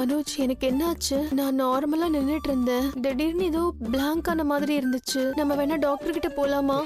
மனோஜ் எனக்கு என்னாச்சு? நான் நார்மலா நின்னுட்டு இருந்தேன் திடீர்னு ஏதோ பிளாங்க் ஆன மாதிரி இருந்துச்சு. நம்ம வேணா டாக்டர் கிட்ட போலாமா?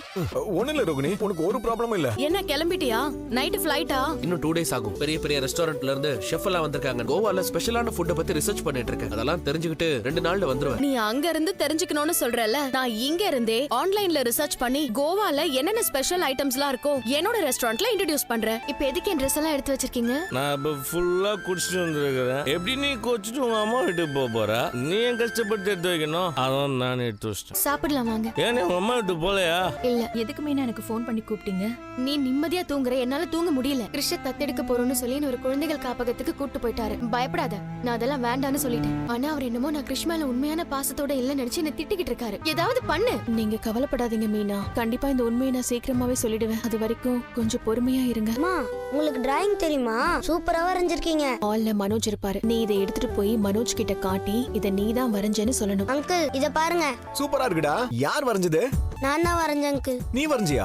ஒண்ணு இல்ல ரோகிணி. உனக்கு ஒரு ப்ராப்ளமும் இல்ல. என்ன கிளம்பிட்டியா? நைட்டு ஃபிளைட்டா இன்னும் டூ டேஸ் ஆகும். பெரிய பெரிய ரெஸ்டாரண்ட்ல இருந்து ஷெஃப் எல்லாம் வந்திருக்காங்க. கோவால ஸ்பெஷலான ஃபுட்டை பத்தி ரிசர்ச் பண்ணிட்டு இருக்கேன். அதெல்லாம் தெரிஞ்சுக்கிட்டு ரெண்டு நாள்ல வந்துருவேன். நீ அங்க இருந்து தெரிஞ்சுக்கணும்னு சொல்றல நான் இங்க இருந்தே ஆன்லைன்ல ரிசர்ச் பண்ணி கோவால என்னென்ன ஸ்பெஷல் ஐட்டம்ஸ்லாம் இருக்கோ என்னோட ரெஸ்டாரண்ட்ல இன்ட்ரடியூஸ் பண்றேன். இப்ப எதுக்கு என் ட்ரெஸ் எல்லாம் எடுத்து வச்சிருக்கீங்க? நான் இப்ப ஃபுல்லா குடிச்சிட்டு வந்திருக்கிறேன். எப்படி நீ கோச்சிட்டு உங்க அம்மா வீட்டுக்கு போக போற? நீ ஏன் கஷ்டப்பட்டு எடுத்து வைக்கணும்? அதான் நான் எடுத்து வச்சிட்டேன். சாப்பிடலாம் வாங்க. ஏன் உங்க அம்மா வீட்டுக்கு போலையா? இல்ல. எதுக்கு மீனா எனக்கு ஃபோன் பண்ணி கூப்பிட்டீங்க? நீ நிம்மதியா தூங்குற என்னால தூங்க முடியல. கிருஷ்ண தத்தெடுக்க போறோம்னு சொல்லி ஒரு குழந்தைகள் காப்பகத்துக்கு கூட்டு போயிட்டாரு. பயப்படாத. நான் அதெல்லாம் வேண்டாம்னு சொல்லிட்டேன். ஆனா அவர் என்னமோ நான் கிருஷ்ண மேல உண்மையான பாசத்தோட இல்ல நினைச்சு என்ன திட்டிக்கிட்டு இருக்காரு. ஏதாவது பண்ணு. நீங்க கவலைப்படாதீங்க மீனா. கண்டிப்பா இந்த உண்மையை நான் சீக்கிரமாவே சொல்லிடுவேன். அது வரைக்கும் கொஞ்சம் பொறுமையா இருங்க. அம்மா உங்களுக்கு டிராயிங் தெரியுமா? சூப்பரா வரைஞ்சிருக்கீங்க. ஹால்ல மனோஜ் இருப்பாரு. நீ இதை எடுத்துட்டு போய் மனோஜ் கிட்ட காட்டி இதை நீ தான் வரைஞ்சேன்னு சொல்லணும். அங்கிள் இத பாருங்க. சூப்பரா இருக்குடா. யார் வரைஞ்சது? நான் தான் வரைஞ்சேன் அங்கிள் நீ வரைஞ்சியா?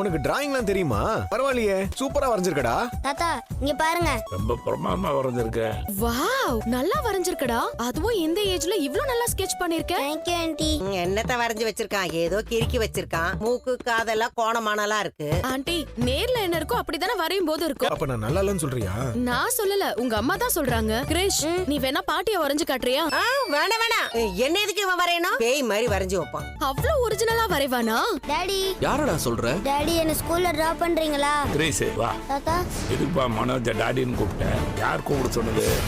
உனக்கு டிராயிங்லாம் தெரியுமா? பரவாயில்லையே. சூப்பரா வரைஞ்சிருக்கடா. தாத்தா இங்க பாருங்க. ரொம்ப பிரமாதமா வரைஞ்சிருக்க. வாவ் நல்லா வரைஞ்சிருக்கடா. அதுவும் இந்த ஏஜ்ல இவ்ளோ நல்லா ஸ்கெட்ச் பண்ணிருக்க. தேங்க்யூ ஆண்டி என்னத்த வரைஞ்சு வச்சிருக்கான்? ஏதோ கிறுக்கி வச்சிருக்கான். மூக்கு காதெல்லாம் கோணமானலாம் இருக்கு. ஆண்டி நேர்ல என்ன இருக்கோ அப்படிதானே வரையும் போது இருக்கும் அப்ப நான் நல்லா இல்லைன்னு சொல்றியா? நான் சொல்லல உங்க அம்மா தான் சொல்றாங்க. கிரிஷ் நீ வேணா பாட்டிய வரைஞ்சு காட்டுறியா? ஆ, வேணாம் வேணாம். என்ன எதுக்கு இவன் வரையணும்? பேய் மாதிரி வரைஞ்சு வைப்பான். அவ்ளோ ஒரிஜினலா வரைவானா டாடி யாரடா சொல்ற? டாடி என்ன ஸ்கூல்ல டிராப் பண்றீங்களா? கிரேஸ் வா. தாத்தா. எதுக்குப்பா மனோஜ டாடின்னு கூப்பிட்டேன் யார் கூப்பிட சொன்னது?